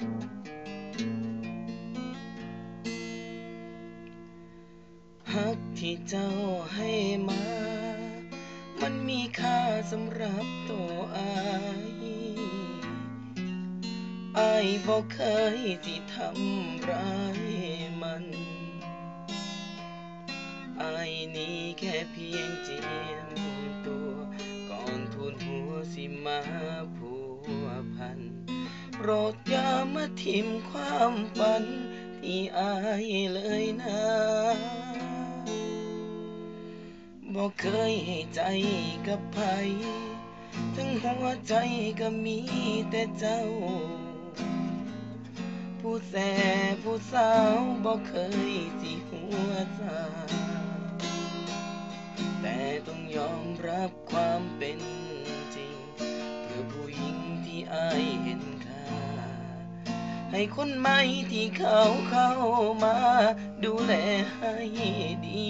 ฮักที่เจ้าให้มา มันมีค่าสำหรับตัวอายอายบอกเคยที่ทำร้ายมันอายนี้แค่เพียงเจียมตัว ก่อนทุนหัวสิมา โปรดอย่ามาทิมความฝันที่อายเลยนะบอกเคยให้ใจกับไผทั้งหัวใจก็มีแต่เจ้า ผู้แสผู้สาวบอกเคยสิหัวซาแต่ต้องยอมรับความเป็นจริง เพื่อผู้หญิงที่อาย ให้คนใหม่ที่เขาเข้ามาดูแลให้ดี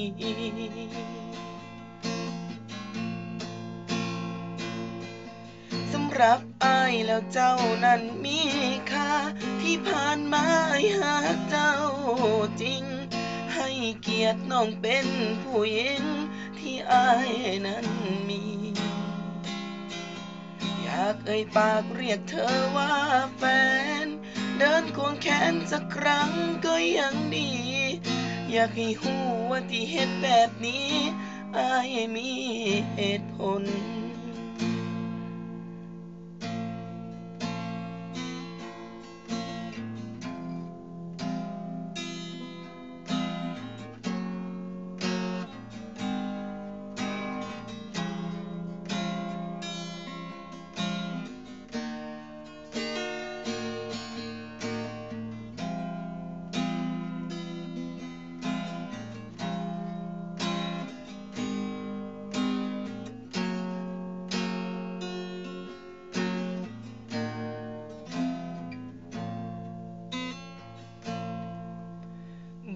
สำหรับอายแล้วเจ้านั้นมีค่า ที่ผ่านมาหากเจ้าจริง ให้เกียรติน้องเป็นผู้หญิงที่อายนั้นมีอยากเอ่ยปากเรียกเธอว่าแฟน เดินควงแขนสักครั้งก็ยังดี อยากให้หูว่าที่เห็นแบบนี้อายมีเหตุผล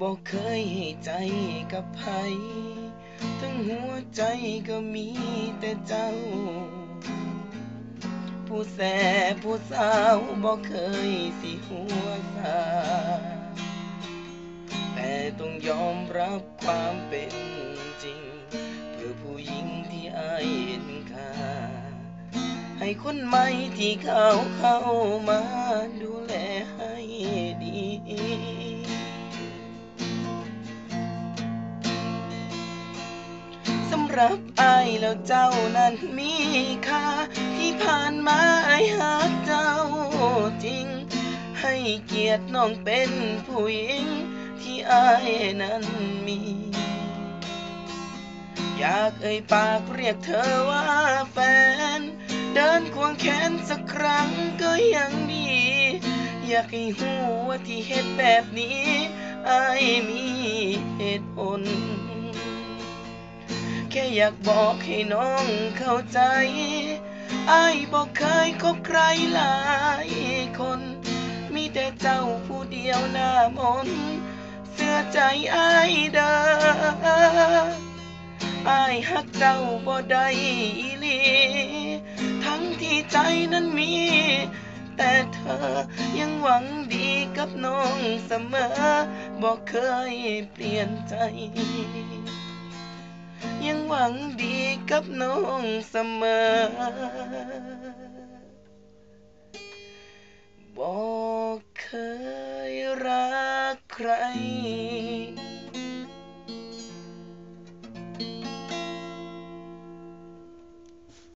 บอกเคยให้ใจกับไผทั้งหัวใจก็มีแต่เจ้า ผู้แสผู้สาวบอกเคยสิหัวซาแต่ต้องยอมรับความเป็นจริง เพื่อผู้หญิงที่อายเห็นค่าให้คนใหม่ที่เขาเข้ามาดู รับอายแล้วเจ้านั้นมีค่า ที่ผ่านมาอายหากเจ้าจริง ให้เกียรติน้องเป็นผู้หญิง ที่อายนั้นมี อยากเอ่ยปากเรียกเธอว่าแฟน เดินควงแขนสักครั้งก็ยังดี อยากให้หูว่าที่เหตุแบบนี้อายมีเหตุผล แค่อยากบอกให้น้องเข้าใจไอายบอกเคยคบใครหลายคน มีแต่เจ้าผู้เดียวหน้ามน เสื้อใจไอายเด้ออายหักเจ้าบ่ได้อีหลีทั้งที่ใจนั้นมี แต่เธอยังหวังดีกับน้องเสมอบอกเคยเปลี่ยนใจ ยังหวังดีกับน้องเสมอ บอกเคยรักใคร